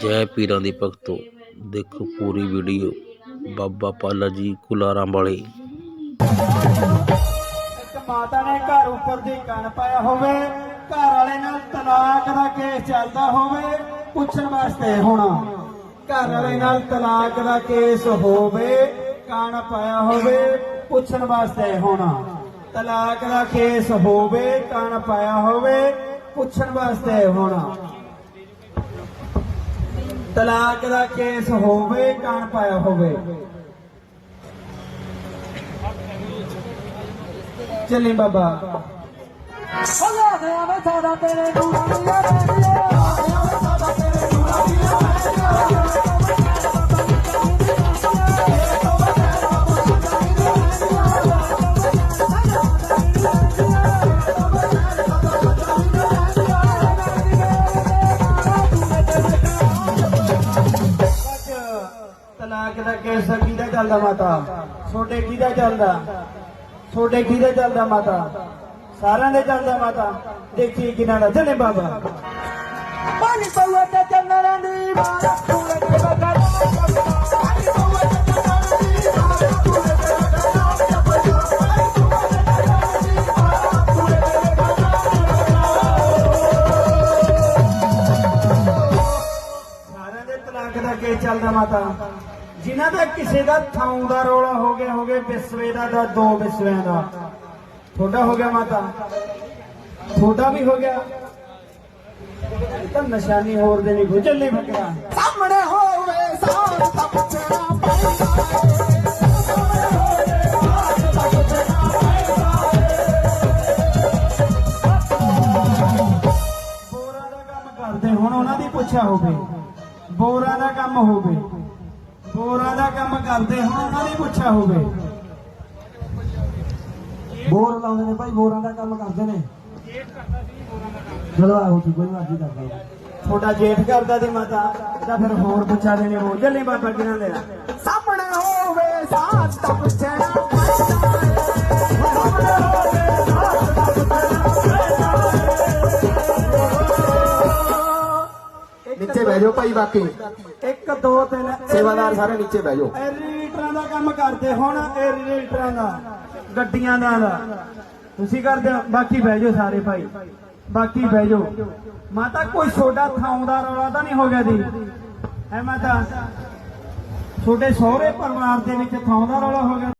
ਜੈ ਪੀਰਾਂ ਦੀ ਭਗਤੋ। ਦੇਖੋ ਪੂਰੀ ਵੀਡੀਓ ਬਾਬਾ ਪਾਲਾ ਜੀ ਕੁਲਾਰਾਂ ਵਾਲੇ। ਇੱਕ ਮਾਤਾ ਨੇ ਘਰ ਉੱਪਰ ਦੀ ਕੰਨ ਪਾਇਆ ਹੋਵੇ, ਘਰ ਵਾਲੇ ਨਾਲ ਤਲਾਕ ਦਾ ਕੇਸ ਚੱਲਦਾ ਹੋਵੇ, ਪੁੱਛਣ ਵਾਸਤੇ ਹੋਣਾ ਘਰ ਵਾਲੇ ਨਾਲ ਤਲਾਕ ਦਾ ਕੇਸ ਹੋਵੇ, ਕਣ ਪਾਇਆ ਹੋਵੇ, ਪੁੱਛਣ ਵਾਸਤੇ ਹੋਣਾ ਤਲਾਕ ਦਾ ਕੇਸ ਹੋਵੇ, ਕਣ ਪਾਇਆ ਹੋਵੇ, ਪੁੱਛਣ ਵਾਸਤੇ ਹੋਣਾ ਤਲਾਕ ਦਾ ਕੇਸ ਹੋਵੇ ਕੰਨ ਪਾਇਆ ਹੋਵੇ। ਚੱਲੀ ਬਾਬਾ। ਅੱਲਾ ਦੇ ਆਵੇ ਸਾਡਾ ਤੇਰੇ ਨੂਰਾਨੀਆਂ ਰਹਿੰਦੀਆਂ ਤਲਾਕ ਦਾ ਕੇਸ ਕਿਹਦਾ ਚੱਲਦਾ ਮਾਤਾ? ਛੋਟੇ ਕਿਹਦਾ ਚੱਲਦਾ? ਛੋਟੇ ਕਿਹਦਾ ਚੱਲਦਾ ਮਾਤਾ? ਸਾਰਿਆਂ ਦੇ ਚੱਲਦਾ ਮਾਤਾ? ਦੇਖੀ ਕਿਨਾਂ ਦਾ। ਚਲੇ ਬਾਬਾ। ਪਾਣੀ ਪਊਏ ਤੇ ਚੰਨਣ ਦੀ ਮਾਰਾ ਪੂਰੇ ਤੇ ਬਗੜਾ ਸਾਰਿਆਂ ਦੇ ਤਲਾਕ ਦਾ ਕੇਸ ਚੱਲਦਾ ਮਾਤਾ। ਜਿਨ੍ਹਾਂ ਦਾ ਕਿਸੇ ਦਾ ਥਾਂ ਦਾ ਰੋਲਾ ਹੋ ਗਿਆ ਹੋਵੇ ਵਿਸਵੇ ਦਾ ਦਾ ਦੋ ਵਿਸਵਿਆਂ ਦਾ। ਤੁਹਾਡਾ ਹੋ ਗਿਆ ਮਾਤਾ। ਤੁਹਾਡਾ ਵੀ ਹੋ ਗਿਆ। ਤਾਂ ਨਿਸ਼ਾਨੀ ਹੋਰ ਦੇ ਨਹੀਂ ਗੁਜਰ ਨਹੀਂ ਫਕਰਾ ਸਾਹਮਣੇ ਹੋਵੇ ਸਾਰ ਤਾਂ ਪੁੱਛਣਾ ਪੈਂਦਾ ਬੋਰਾਂ ਦਾ ਕੰਮ ਕਰਦੇ ਹੁਣ ਉਹਨਾਂ ਦੀ ਪੁੱਛਿਆ ਹੋਵੇ। ਬੋਰਾਂ ਦਾ ਕੰਮ ਹੋਵੇ। ਬੋਰਾਂ ਦਾ ਕੰਮ ਕਰਦੇ ਹੁਣ, ਉਹਨਾਂ ਦੀ ਪੁੱਛਿਆ ਹੋਵੇ। ਬੋਰ ਲਾਉਂਦੇ ਨੇ ਭਾਈ, ਬੋਰਾਂ ਦਾ ਕੰਮ ਕਰਦੇ ਨੇ। ਚਲੋ ਆਹੋ ਤੂੰ ਕੋਈ ਮਰਜ਼ੀ ਕਰਦਾ ਤੁਹਾਡਾ ਜੇਠ ਕਰਦਾ ਦੀ ਮਾਤਾ ਤਾਂ ਫਿਰ ਹੋਰ ਪੁੱਛਾ ਦੇਣੇ ਹੋ ਜੱਲੇ ਬਾਬਾ ਕਿਨਾਂ ਦੇ ਆ? ਸਾਹਮਣੇ ਹੋਵੇ ਸਾਰ ਤਾਂ ਪੁੱਛਣਾ ਨੀਚੇ ਬਹਿ ਜਾਓ ਭਾਈ, ਬਾਕੀ। ਇੱਕ ਦੋ ਤਿੰਨ ਸੇਵਾਦਾਰ ਸਾਰੇ ਨੀਚੇ ਬਹਿ ਜਾਓ। ਲੀਟਰਾਂ ਦਾ ਕੰਮ ਕਰਦੇ ਹੁਣ ਇਹ ਲੀਟਰਾਂ ਦਾ ਗੱਡੀਆਂ ਦਾ। ਦਾ ਤੁਸੀਂ ਕਰਦੇ ਹੋ ਬਾਕੀ ਬਹਿ ਜਾਓ ਸਾਰੇ ਭਾਈ। ਬਾਕੀ ਬਹਿ ਜਾਓ। ਮਾਤਾ ਕੋਈ ਛੋਟਾ ਥਾਂ ਦਾ ਰੌਲਾ ਤਾਂ ਨਹੀਂ ਹੋ ਗਿਆ ਦੀ ਹੈ ਮਾਤਾ? ਛੋਟੇ ਸਹੁਰੇ ਪਰਿਵਾਰ ਦੇ ਵਿੱਚ ਥਾਂ ਦਾ ਰੌਲਾ ਹੋ ਗਿਆ।